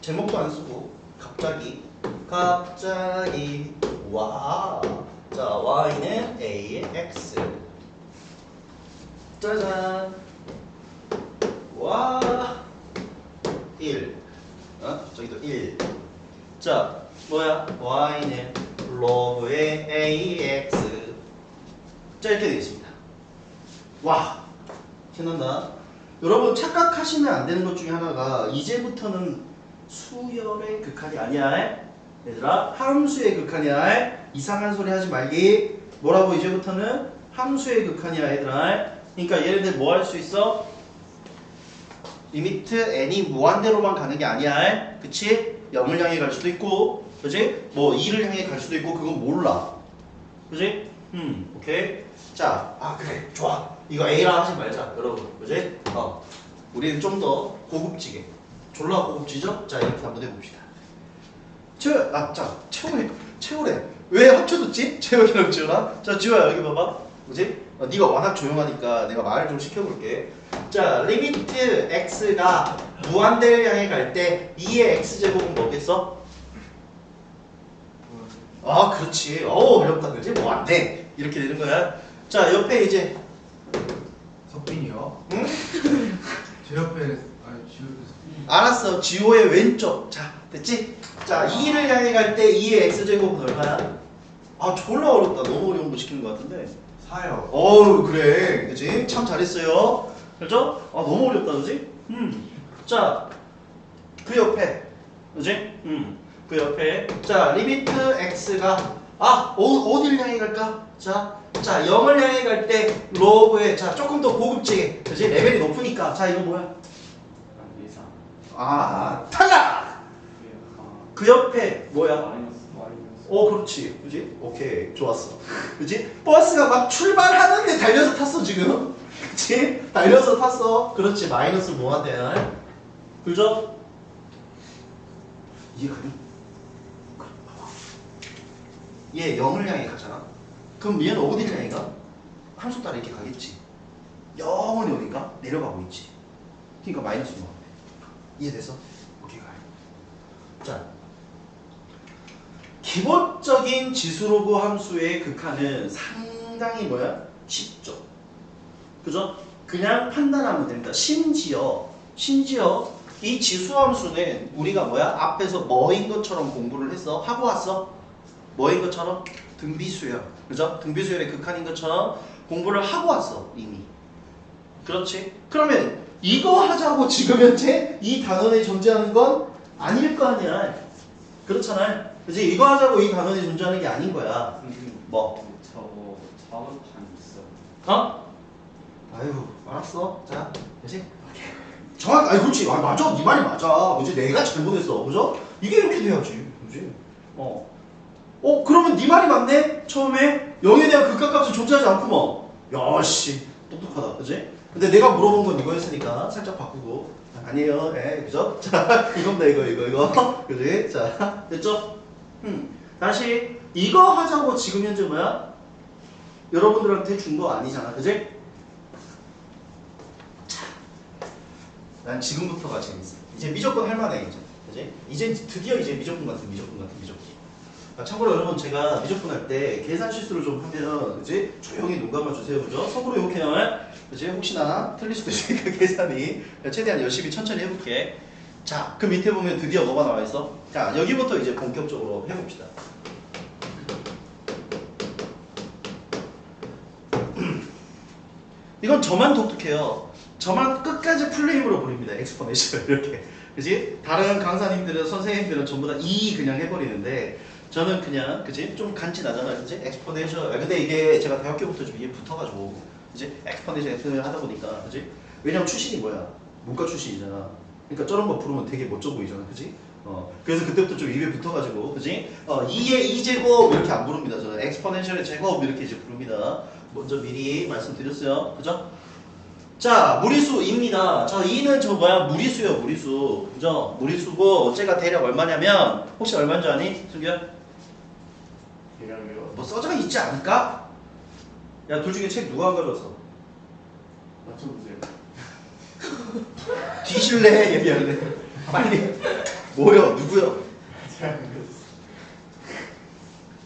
제목도 안 쓰고 갑자기 갑자기 와. 자, y는 a x. 짜잔. 와. 1. 어? 저기도 1. 자, 뭐야? y는 로그의 ax. 자, 이렇게 되겠습니다. 와. 신난다. 여러분 착각하시면 안 되는 것 중에 하나가 이제부터는 수열의 극한이 아니야. 얘들아, 함수의 극한이야. 이상한 소리 하지 말기. 뭐라고 이제부터는 함수의 극한이야, 얘들아. 그러니까 얘네들 뭐 할 수 있어? 리미트 n이 무한대로만 가는 게 아니야. 그치? 0을 향해 갈 수도 있고, 그지? 뭐 2를 향해 갈 수도 있고, 그건 몰라. 그지? 음, 오케이. 자, 아, 그래. 좋아. 이거 A라 하지 말자, 여러분. 그지? 어. 우리는 좀 더 고급지게. 졸라 고급지죠? 자, 이렇게 한번 해봅시다. 채워, 아, 자, 채우래. 채우래. 왜 합쳐졌지? 채우이랑 지우랑. 자, 지우야, 여기 봐봐. 뭐지? 어, 네가 워낙 조용하니까 내가 말을 좀 시켜볼게. 자, 리미트 x가 무한대를 향해 갈 때 2의 x제곱은 뭐겠어? 아, 그렇지. 어우, 어렵다. 그지? 뭐 안 돼. 이렇게 되는 거야. 자, 옆에 이제, 석빈이요? 응? 제 옆에 아니 지 옆에 알았어. 지호의 왼쪽. 자, 됐지? 자, 2를 향해 갈 때 2의 x제곱은 얼마야? 아, 졸라 어렵다. 너무 어려운 거 시키는 것 같은데. 사요. 어우, 그래. 그지? 참 잘했어요. 그죠? 아, 너무 어렵다. 그지? 음. 자, 그 옆에. 그지? 음. 그 옆에. 자, 리미트 x가 아, 어, 어디를 향해 갈까? 자, 자, 0을 향해 갈 때 로그에 자, 조금 더 고급지게. 그지? 레벨이 높으니까. 자, 이거 뭐야? 예상 아, 탈락! 아, 그 옆에 뭐야? 마이너스 어, 그렇지. 그지? 오케이. 좋았어. 그지? 버스가 막 출발하는데 달려서 탔어, 지금. 그치? 달려서 탔어. 그렇지. 마이너스 뭐한대야? 그죠? 이해가 돼? 그래, 봐봐. 얘 0을 향해 가잖아. 그럼 얘는 어디를 향해 가? 함수 따라 이렇게 가겠지. 영원히 어딘가? 내려가고 있지. 그러니까 마이너스 뭐한대. 이해됐어? 오케이, 가요. 자, 기본적인 지수로그 함수의 극한은 상당히 뭐야? 쉽죠. 그죠? 그냥 판단하면 됩니다. 심지어 심지어 이 지수 함수는 우리가 뭐야? 앞에서 뭐인 것처럼 공부를 했어? 하고 왔어? 뭐인 것처럼? 등비수열. 그죠? 등비수열의 극한인 것처럼 공부를 하고 왔어, 이미. 그렇지? 그러면 이거 하자고 지금 현재 이 단원에 존재하는 건 아닐 거 아니야. 그렇잖아요. 그지? 이거 하자고 이 단원이 존재하는 게 아닌 거야. 선생님 뭐? 저거 작업판 있어 어? 아유, 알았어. 자, 그지? 정확, 아니 그렇지. 아, 맞아. 네 말이 맞아. 그지? 내가 잘못했어. 그죠? 이게 이렇게 돼야지. 그지? 어. 어, 그러면 네 말이 맞네? 처음에 0에 대한 극각값이 존재하지 않구먼. 야, 씨. 똑똑하다. 그지? 근데 내가 물어본 건 이거였으니까 살짝 바꾸고. 아니에요. 예, 그죠? 자, 이겁니다. 이거, 이거, 이거. 그지? 자, 됐죠? 음. 다시, 이거 하자고 지금 현재 뭐야? 여러분들한테 준 거 아니잖아. 그지? 자, 난 지금부터가 재밌어. 이제 미적분 할 만해, 이제. 그지? 이제 드디어 이제 미적분 같은 미적분 같은 미적분. 아, 참고로 여러분 제가 미적분 할 때 계산 실수를 좀 하면 그지? 조용히 눈 감아 주세요. 그죠? 속으로 욕해요. 그지? 혹시나 틀릴 수도 있으니까 계산이 최대한 열심히 천천히 해볼게. 자, 그 밑에 보면 드디어 뭐가 나와 있어? 자, 여기부터 이제 본격적으로 해봅시다. 이건 저만 독특해요. 저만 끝까지 플레임으로 부립니다. 엑스포네이션 이렇게. 그지? 다른 강사님들은 선생님들은 전부 다 이 그냥 해버리는데 저는 그냥 그지? 좀 간지 나잖아, 그지? 엑스포네이션. 아, 근데 이게 제가 대학교부터 좀 이게 붙어가지고 그지? 엑스포네이션 엑스포네이션 하다 보니까 그지? 왜냐면 출신이 뭐야? 문과 출신이잖아. 그러니까 저런 거 부르면 되게 멋져 보이잖아, 그지? 어, 그래서 그때부터 좀 입에 붙어가지고, 그지? 어, 2의 2제곱 이렇게 안 부릅니다. 저는 엑스포넨셜의 제곱 이렇게 이제 부릅니다. 먼저 미리 말씀드렸어요. 그죠? 자, 무리수입니다. 자, 2는 저 뭐야? 무리수요, 무리수. 그죠? 무리수고, 쟤가 대략 얼마냐면, 혹시 얼마인 줄 아니? 승규야? 대략이요 뭐 써져 있지 않을까? 야, 둘 중에 책 누가 안 가져왔어? 맞춰보세요 뒤질래? 얘기할래? 빨리. 뭐요? 누구요?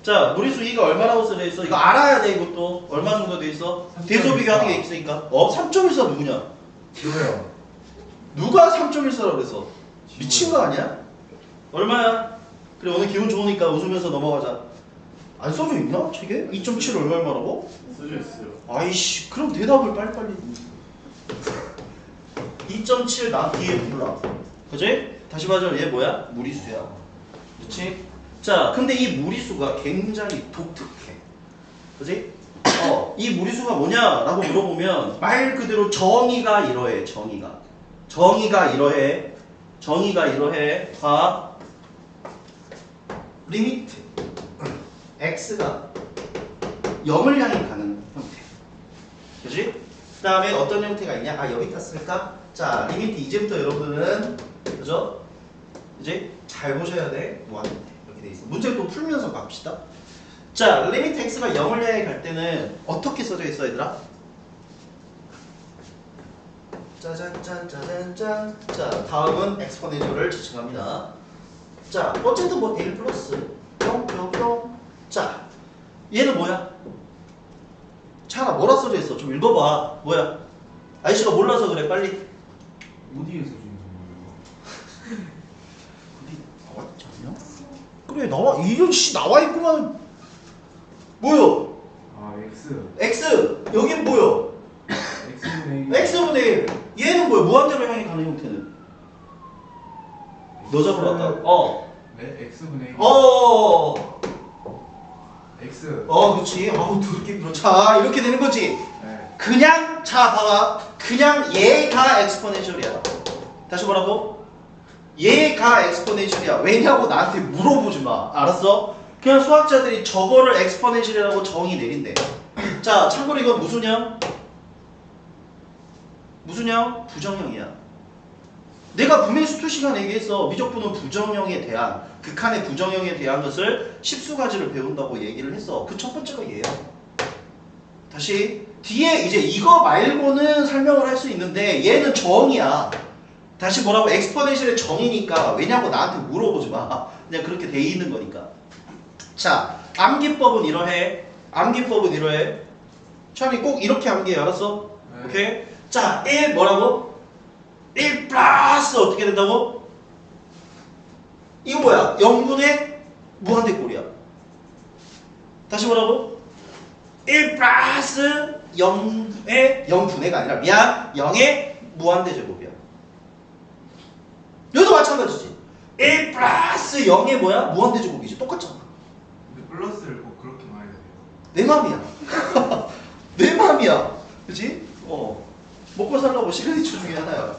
자, 무리수 2가 얼마라고 써져 있어? 이거 알아야 돼, 이것도. 얼마 정도 돼 있어? 대소 비교하는 게 있으니까. 어, 3.14 누구냐? 지워요. 누가 3.14라고 그랬어? 미친 거 아니야? 얼마야? 그래, 오늘 기분 좋으니까 웃으면서 넘어가자. 안 써져 있나? 책에? 2.7 얼마 얼마라고? 써져 있어요. 아이씨, 그럼 대답을 빨리빨리. 2.7나 뒤에 몰라. 그지? 다시 말하자면 얘 뭐야? 무리수야. 그렇지? 자, 근데 이 무리수가 굉장히 독특해. 그지? 어, 이 무리수가 뭐냐라고 물어보면 말 그대로 정의가 이러해. 정의가. 정의가 이러해. 정의가 이러해. 봐. 리미트 x가 0을 향해 가는 형태. 그지? 그 다음에 어떤 형태가 있냐? 아, 여기다 쓸까? 자, 리미트 이제부터 여러분은, 그죠? 이제 잘 보셔야 돼. 무한대. 이렇게 돼 있어. 문제 또 풀면서 갑시다. 자, 리미트 x가 0을 향해 갈 때는 어떻게 써져 있어, 얘들아? 짜잔 짠, 짜잔 짠. 자, 다음은 엑스포네셜을 지칭합니다. 자, 어쨌든 뭐 1 플러스 0, 0, 0. 자, 얘는 뭐야? 차나 뭐라 써져 있어? 좀 읽어봐. 뭐야? 아이씨가 몰라서 그래. 빨리. 어디에서 거예요? 어디 나왔지 않냐? 그래 나와 이런 씨 나와 있구만. 뭐요? 아 X. x 여긴 뭐요? X분의 1. x분의 1. 얘는 뭐야? 무한대로 향해 가는 형태는. 너 잡으러 왔다. 어. 네 X분의 1. 어. X. 어, 그렇지. 아우 더럽게 밀어. 자 이렇게 되는 거지. 네. 그냥 자 봐봐 그냥 얘가 엑스포넨셜이야 다시 뭐라고? 얘가 엑스포넨셜이야 왜냐고 나한테 물어보지 마 알았어? 그냥 수학자들이 저거를 엑스포넨셜이라고 정의 내린대 자 참고로 이건 무슨 형? 무슨 형? 부정형이야 내가 분명히 수투 시간에 얘기했어 미적분은 부정형에 대한 극한의 부정형에 대한 것을 십수 가지를 배운다고 얘기를 했어 그 첫 번째가 얘야 다시 뒤에 이제 이거 말고는 설명을 할 수 있는데 얘는 정이야. 다시 뭐라고 엑스포넨셜의 정이니까 왜냐고 나한테 물어보지 마. 그냥 그렇게 돼 있는 거니까. 자, 암기법은 이러해. 암기법은 이러해. 처음에 꼭 이렇게 암기해. 알았어? 네. 오케이? 자, 1 뭐라고? 1 플러스 어떻게 된다고? 이거 뭐야? 0분의 무한대꼴이야. 다시 뭐라고? 1 플러스 0의 0분의가 아니라 미안 0의 무한대 제곱이야. 여기도 마찬가지지. 1 플러스 0의 뭐야? 무한대 제곱이지. 똑같잖아. 근데 플러스를 꼭 그렇게 말해야 돼요. 내 맘이야. 내 맘이야. 그치? 어. 먹고 살라고 시그니처 중에 하나야.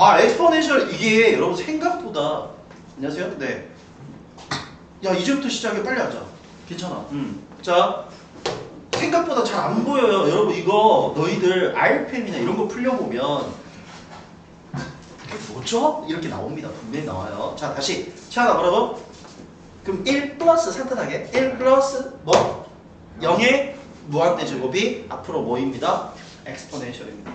아, 엑스포넨셜 이게 여러분 생각보다 안녕하세요? 네. 야, 이제부터 시작해. 빨리 하자. 괜찮아. 음. 자, 생각보다 잘 안 보여요. 여러분 이거 너희들 알펜이나 이런 거 풀려보면 이게 뭐죠? 이렇게 나옵니다. 분명히 나와요. 자, 다시. 자, 뭐라고? 그럼 1 플러스 산뜻하게 1 플러스 뭐? 0의 무한대 제곱이 앞으로 뭐입니다? 엑스포넨셜입니다.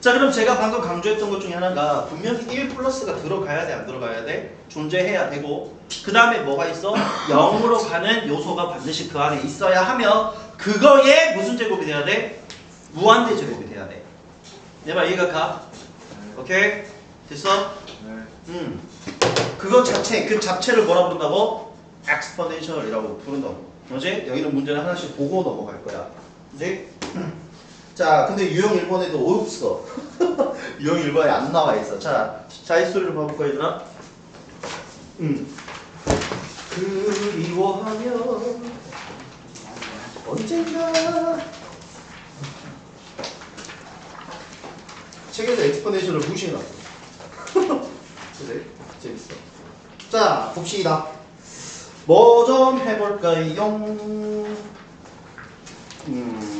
자 그럼 제가 방금 강조했던 것 중에 하나가 분명히 1 플러스가 들어가야 돼 안 들어가야 돼? 존재해야 되고 그 다음에 뭐가 있어? 0으로 가는 요소가 반드시 그 안에 있어야 하며 그거에 무슨 제곱이 돼야 돼? 무한대 제곱이 돼야 돼. 내말 이해가 가? 네. 오케이? 됐어? 네. 음, 그거 자체, 그 자체를 뭐라 부른다고? exponential이라고 부른다고. 그지? 여기는 문제를 하나씩 보고 넘어갈 거야. 그지? 자, 근데 유형 1번에도 없어. 유형 1번에 안 나와 있어. 자, 자릿수를 봐볼까, 얘들아? 음. 그리워하면 언젠가 책에서 엑스포네이션을 무시해놨어. 그래? 재밌어. 자, 봅시다. 뭐 좀 해볼까요? 음,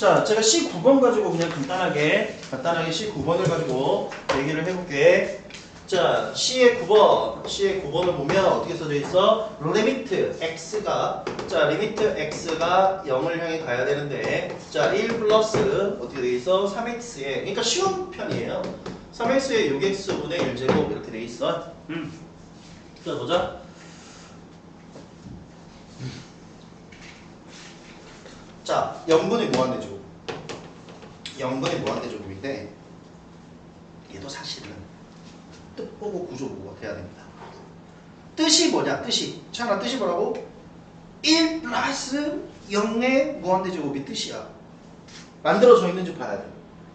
자, 제가 C9번 가지고 그냥 간단하게, 간단하게 C9번을 가지고 얘기를 해볼게. 자, C의 9번, C의 9번을 보면 어떻게 써져 있어? 리미트 x가, 자, 리미트 x가 0을 향해 가야 되는데, 자, 1 플러스 어떻게 돼 있어? 3x에, 그러니까 쉬운 편이에요. 3x에 6x분의 1제곱 이렇게 돼 있어. 음. 자 보자. 자, 0분의 무한대제곱. 0분의 무한대제곱인데 얘도 사실은 뜻 보고 구조 보고 돼야 됩니다. 뜻이 뭐냐? 뜻이. 차라 뜻이 뭐라고? 1 플러스 0의 무한대제곱이 뜻이야. 만들어져 있는지 봐야 돼.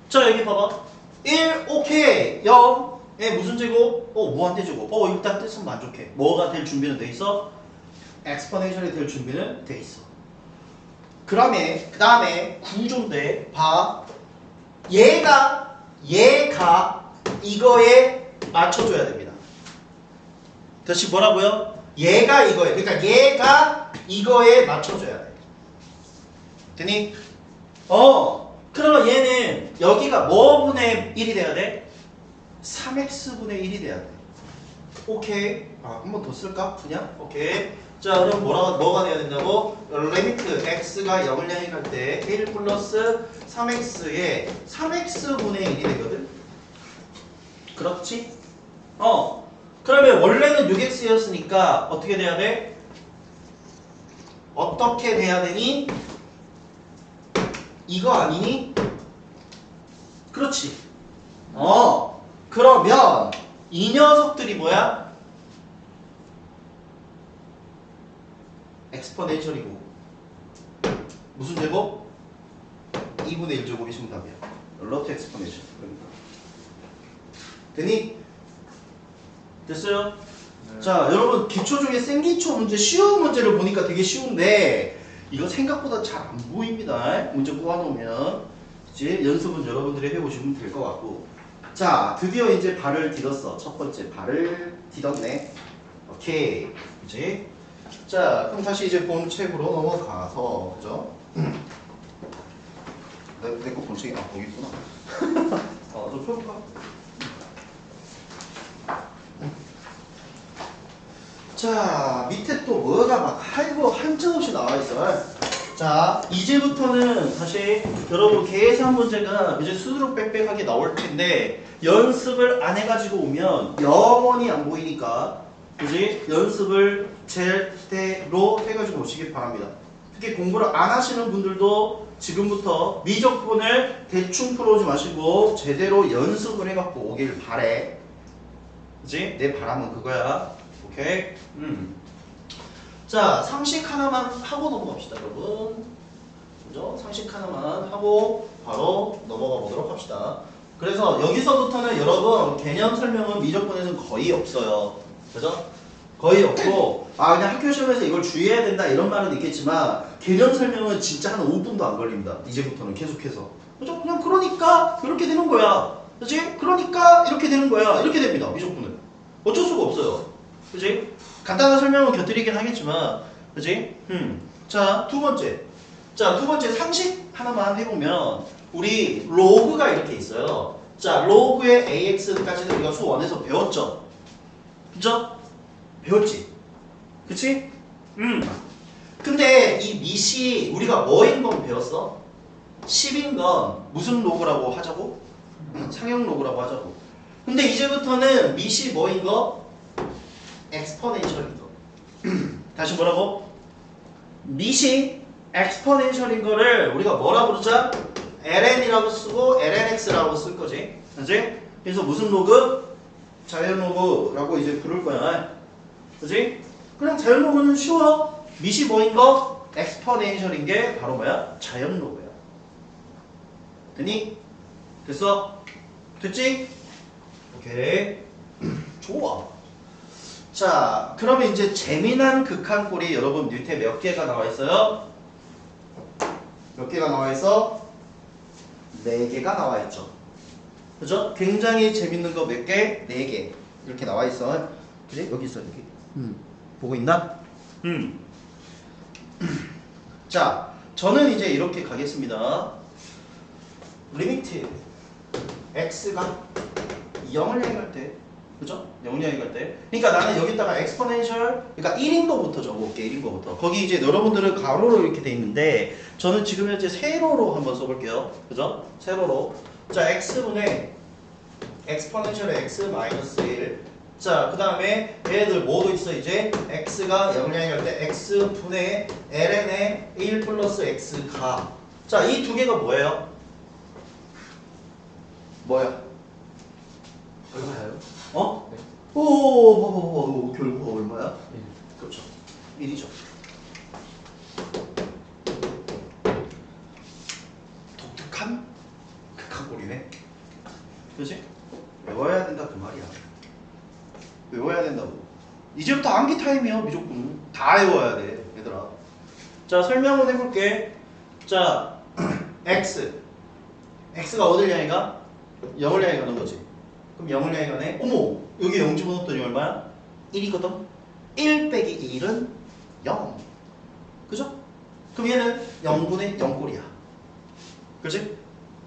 자, 여기 봐봐. 1, 오케이. 0의 무슨 제곱? 어, 무한대제곱. 어, 일단 뜻은 만족해. 뭐가 될 준비는 돼 있어? 엑스포넨셜이 될 준비는 돼 있어. 그다음에 그다음에 구조인데 봐. 얘가 얘가 이거에 맞춰줘야 됩니다. 다시 뭐라고요? 얘가 이거에 그러니까 얘가 이거에 맞춰줘야 돼. 되니? 어. 그러면 얘는 여기가 뭐 분의 1이 돼야 돼? 3x분의 1이 돼야 돼. 오케이. 아, 한 번 더 쓸까? 그냥? 오케이. 자, 그럼 뭐라, 뭐가 돼야 된다고? 리미트 x가 0을 향해 갈때 1 플러스 3x에 3x분의 1이 되거든? 그렇지? 어. 그러면 원래는 6x였으니까 어떻게 돼야 돼? 어떻게 돼야 되니? 이거 아니니? 그렇지. 어. 그러면 이 녀석들이 뭐야? 엑스포넨셜이고 무슨 제곱? 2분의 1제곱이 정답이야. 러트 엑스포넨셜. 그러니까. 되니? 됐어요? 네. 자, 여러분 기초 중에 생기초 문제 쉬운 문제를 보니까 되게 쉬운데 이거 생각보다 잘 안 보입니다. 문제 꼬아놓으면 이제 연습은 여러분들이 해보시면 될 것 같고 자, 드디어 이제 발을 디뎠어. 첫 번째 발을 디뎠네. 오케이, 그지? 자, 그럼 다시 이제 본책으로 넘어가서 그죠? 내거 본책이 아 거기 있구나. 어, 좀 펴볼까? 자 밑에 또 뭐가 막 할거 한정없이 나와 있어. 자 이제부터는 사실 여러분 계산 문제가 이제 수두룩 빽빽하게 나올 텐데 연습을 안 해가지고 오면 영원히 안 보이니까 그지 연습을 제대로 해가지고 오시길 바랍니다. 특히 공부를 안 하시는 분들도 지금부터 미적분을 대충 풀어오지 마시고 제대로 연습을 해갖고 오길 바래. 그지? 내 바람은 그거야. 오케이? 음. 자, 상식 하나만 하고 넘어갑시다, 여러분. 그죠? 상식 하나만 하고 바로 넘어가 보도록 합시다. 그래서 여기서부터는 여러분 개념 설명은 미적분에는 거의 없어요. 그죠? 거의 없고 아 그냥 학교 시험에서 이걸 주의해야 된다 이런 말은 있겠지만 개념 설명은 진짜 한 5분도 안 걸립니다. 이제부터는 계속해서. 그죠? 그냥 그러니까 이렇게 되는 거야. 그지? 그러니까 이렇게 되는 거야. 이렇게 됩니다. 미적분은. 어쩔 수가 없어요. 그지? 간단한 설명은 곁들이긴 하겠지만, 그지? 음. 자, 두 번째. 자, 두 번째 상식 하나만 해보면, 우리 로그가 이렇게 있어요. 자, 로그의 AX까지는 우리가 수원에서 배웠죠? 그죠? 배웠지? 그치? 음. 근데 이 밑이 우리가 뭐인 건 배웠어? 10인 건 무슨 로그라고 하자고? 상형 로그라고 하자고. 근데 이제부터는 밑이 뭐인 거? 엑스포넨셜인 거. 다시 뭐라고? 밑이 엑스포넨셜인 거를 우리가 뭐라 부르자? ln이라고 쓰고 lnx라고 쓸 거지. 그지? 그래서 무슨 로그? 자연 로그라고 이제 부를 거야. 그지? 그냥 자연 로그는 쉬워. 밑이 뭐인 거? 엑스포넨셜인 게 바로 뭐야? 자연 로그야. 됐니? 됐어? 됐지? 오케이. 좋아. 자, 그러면 이제 재미난 극한 꼴이 여러분 밑에 몇 개가 나와 있어요? 몇 개가 나와 있어? 네 개가 나와 있죠. 그죠? 굉장히 재밌는 거 몇 개? 네 개. 이렇게 나와 있어. 그지? 여기 있어, 여기. 음. 보고 있나? 음. 자, 저는 이제 이렇게 가겠습니다. 리미트 x가 0을 향할 때 그죠? 0을 향해 갈 때. 그러니까 나는 여기다가 엑스포넨셜 그러니까 1인 거부터 적어볼게. 1인 거부터. 거기 이제 여러분들은 가로로 이렇게 돼 있는데 저는 지금 현재 세로로 한번 써볼게요. 그죠? 세로로. 자, x분의 엑스포넨셜의 x 마이너스 1. 자, 그 다음에 얘들 뭐도 있어 이제 x가 0을 향할 때 x 분의 ln의 1 플러스 x가. 자, 이 두 개가 뭐예요? 뭐야? 얼마예요? 어? 네. 오, 봐봐, 봐봐, 결과가 얼마야? 네. 그렇죠. 1이죠. 독특한 극한골이네. 그지? 외워야 된다 그 말이야. 외워야 된다고. 이제부터 암기 타임이야 무조건. 다 외워야 돼 얘들아. 자 설명을 해볼게. 자 x x가 어딜 향해 가? 0을 향해 가는 거지. 그럼 0을 향해 가네. 어머 여기 0 집어넣었더니 얼마야? 1이거든. 1 빼기 1은 0. 그죠? 그럼 얘는 0분의 0꼴이야. 그지?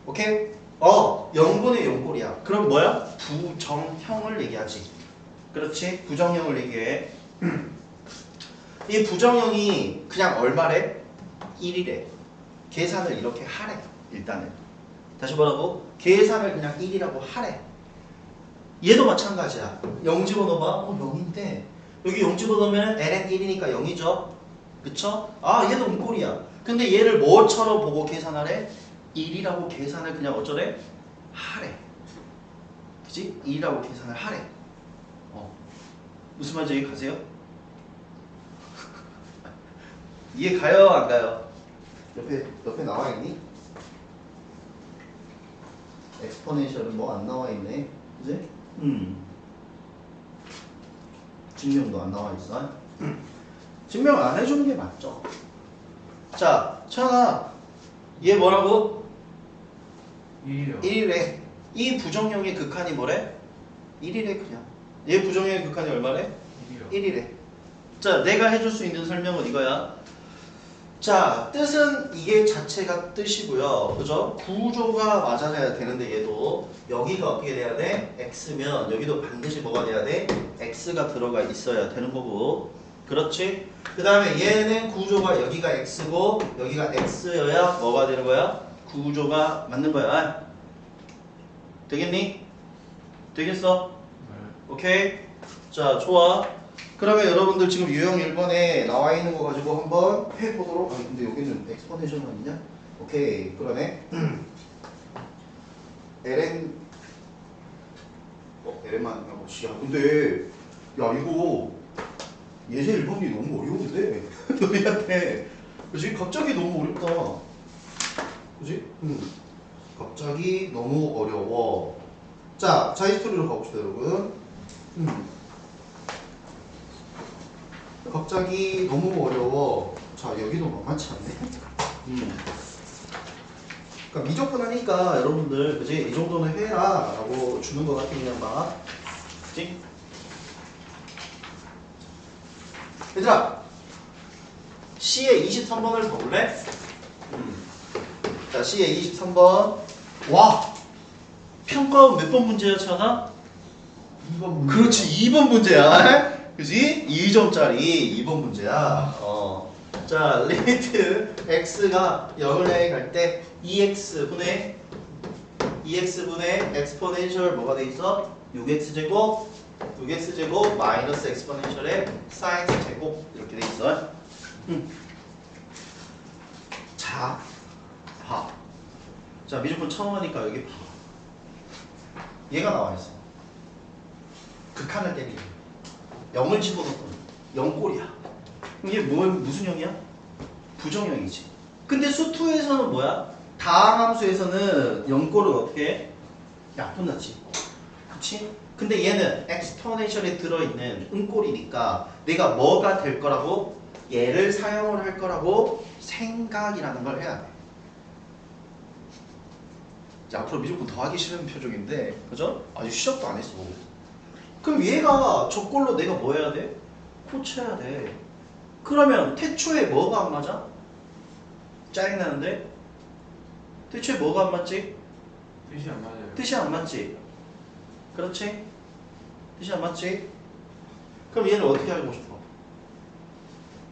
오케이? 어, 0분의 0꼴이야. 그럼 뭐야? 부정형을 얘기하지. 그렇지? 부정형을 얘기해. 이 부정형이 그냥 얼마래? 1이래. 계산을 이렇게 하래. 일단은. 다시 뭐라고? 계산을 그냥 1이라고 하래. 얘도 마찬가지야. 0 집어넣어봐. 어, 0인데. 여기 0 집어넣으면 ln 1이니까 0이죠. 그쵸? 아, 얘도 음꼴이야. 근데 얘를 뭐처럼 보고 계산하래? 1이라고 계산을 그냥 어쩌래? 하래. 그지? 1이라고 계산을 하래. 어. 무슨 말인지 이해 가세요? 이해 가요? 안 가요? 옆에, 옆에 나와 있니? 엑스포넨셜은 뭐 안 나와 있네. 그지? 음. 증명도 안 나와 있어. 증명 안 해주는 게 맞죠. 자, 천아, 얘 뭐라고? 1이요 1이래. 이 부정형의 극한이 뭐래? 1이래 그냥. 얘 부정형의 극한이 얼마래? 1이요 1이래. 자, 내가 해줄 수 있는 설명은 이거야. 자, 뜻은 이게 자체가 뜻이고요. 그죠? 구조가 맞아야 되는데 얘도 여기가 어떻게 돼야 돼? x면 여기도 반드시 뭐가 돼야 돼? x가 들어가 있어야 되는 거고. 그렇지? 그 다음에 얘는 구조가 여기가 x고 여기가 x여야 뭐가 되는 거야? 구조가 맞는 거야. 되겠니? 되겠어? 네. 오케이. 자, 좋아. 그러면 여러분들 지금 유형 1번에 나와 있는 거 가지고 한번 해보도록. 아니, 근데 여기는 엑스포네이션 아니냐? 오케이. 그러네. ln. 어, ln만 하고. 야, 근데, 야, 이거 예제 1번이 너무 어려운데? 너희한테. 그지? 갑자기 너무 어렵다. 그지? 응. 갑자기 너무 어려워. 자, 자이 스토리로 가봅시다, 여러분. 음. 갑자기 너무 어려워. 자, 여기도 만만치 않네. 음. 그러니까 미적분하니까 여러분들, 그지? 이 정도는 해라. 라고 주는 것 같아, 그냥 막. 그지? 얘들아, C의 23번을 볼래? 음. 자, C의 23번. 와! 평가원 몇 번 문제야, 천아? 2번 문제. 그렇지 2번 문제야. 그지? 2점짜리 2번 문제야. 어. 자 리미트 x가 0을 향해 갈 때 2x 분의 2x 분의 엑스포넨셜 뭐가 돼 있어? 6x 제곱 6x 제곱 마이너스 엑스포넨셜의 사인 제곱 이렇게 돼 있어. 음. 자 봐. 자 미적분 처음 하니까 여기 봐. 얘가 나와 있어 극한을 때리는 0을 집어넣고 0꼴이야 이게 뭐, 무슨 형이야? 부정형이지 근데 수2에서는 뭐야? 다항함수에서는 0꼴을 어떻게 해? 약분하지 그치? 근데 얘는 엑스터네이션에 들어있는 음꼴이니까 내가 뭐가 될 거라고? 얘를 사용을 할 거라고 생각이라는 걸 해야 돼 자, 앞으로 미적분 더하기 싫은 표정인데 그죠? 아직 시작도 안 했어 그럼 얘가 저꼴로 내가 뭐 해야 돼? 고쳐야 돼. 그러면 태초에 뭐가 안 맞아? 짜증나는데? 태초에 뭐가 안 맞지? 뜻이 안 맞아요 뜻이 안 맞지? 그렇지? 뜻이 안 맞지? 그럼 얘를 어떻게 알고 싶어?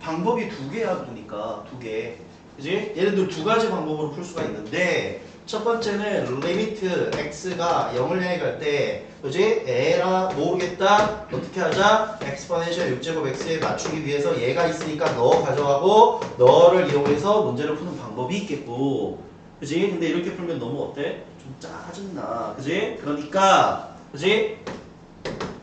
방법이 두 개야 보니까 두 개. 그지? 얘네들 두 가지 방법으로 풀 수가 있는데 첫 번째는 리미트 x가 0을 향해 갈 때, 그지? 에라 모르겠다. 어떻게 하자? 엑스포넨셜 6제곱 x에 맞추기 위해서 얘가 있으니까 너 가져가고 너를 이용해서 문제를 푸는 방법이 있겠고, 그지? 근데 이렇게 풀면 너무 어때? 좀 짜증나, 그지? 그러니까, 그지?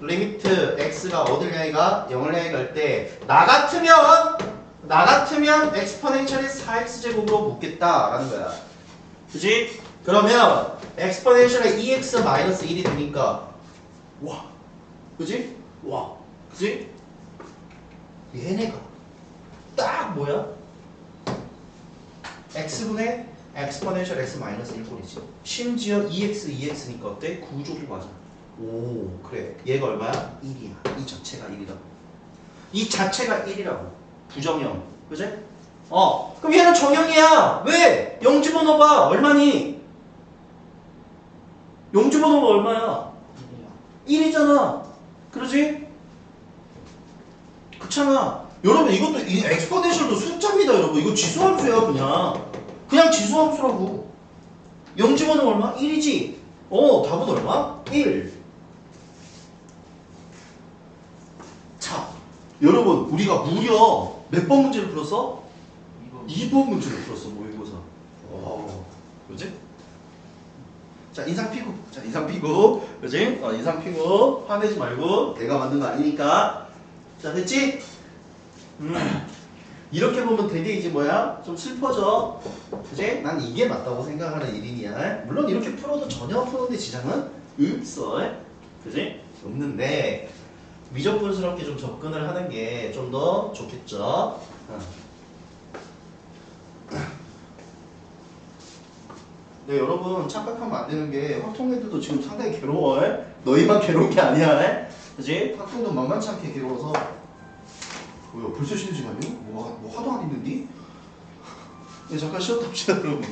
리미트 x가 어딜 향해 가? 0을 향해 갈 때 나 같으면 나 같으면 엑스포넨셜이 4x제곱으로 묻겠다라는 거야. 그지? 그러면 엑스포넨셜의 2x 마이너스 1이 되니까 와. 그지? 와. 그지? 얘네가 딱 뭐야? x분의 엑스포넨셜 x 마이너스 1꼴이지. 심지어 2x 2x니까 어때? 구조도 맞아. 오 그래 얘가 얼마야? 1이야 이 자체가 1이다 이 자체가 1이라고 부정형 그지? 어 그럼 얘는 정형이야 왜? 0 집어넣어봐 얼마니? 0 집어넣으면 얼마야? 1이잖아 그러지? 그렇잖아 여러분 이것도 이 엑스포넨셜도 숫자입니다 여러분 이거 지수함수야 그냥 그냥 지수함수라고 0 집어넣으면 얼마? 1이지 어 답은 얼마? 1 자, 여러분 우리가 무려 몇 번 문제를 풀었어? 2번 2번 문제를 풀었어 모의고사. 와, 그지? 자 인상 피고, 자 인상 피고, 그지? 어, 인상 피고 화내지 말고 내가 만든 거 아니니까. 자 됐지? 음. 이렇게 보면 되게 이제 뭐야? 좀 슬퍼져. 그지? 난 이게 맞다고 생각하는 일인이야. 물론 이렇게 풀어도 전혀 푸는데 지장은 없어. 그지? 없는데 미적분스럽게 좀 접근을 하는 게 좀 더 좋겠죠. 어. 네 여러분 착각하면 안 되는 게 화통애들도 지금 상당히 괴로워 해. 너희만 괴로운 게 아니야. 해? 그지? 학교도 만만치 않게 괴로워서. 뭐야 벌써 쉬는 시간이요? 뭐, 뭐 화도 안 있는디? 네, 잠깐 쉬었다 옵시다 여러분.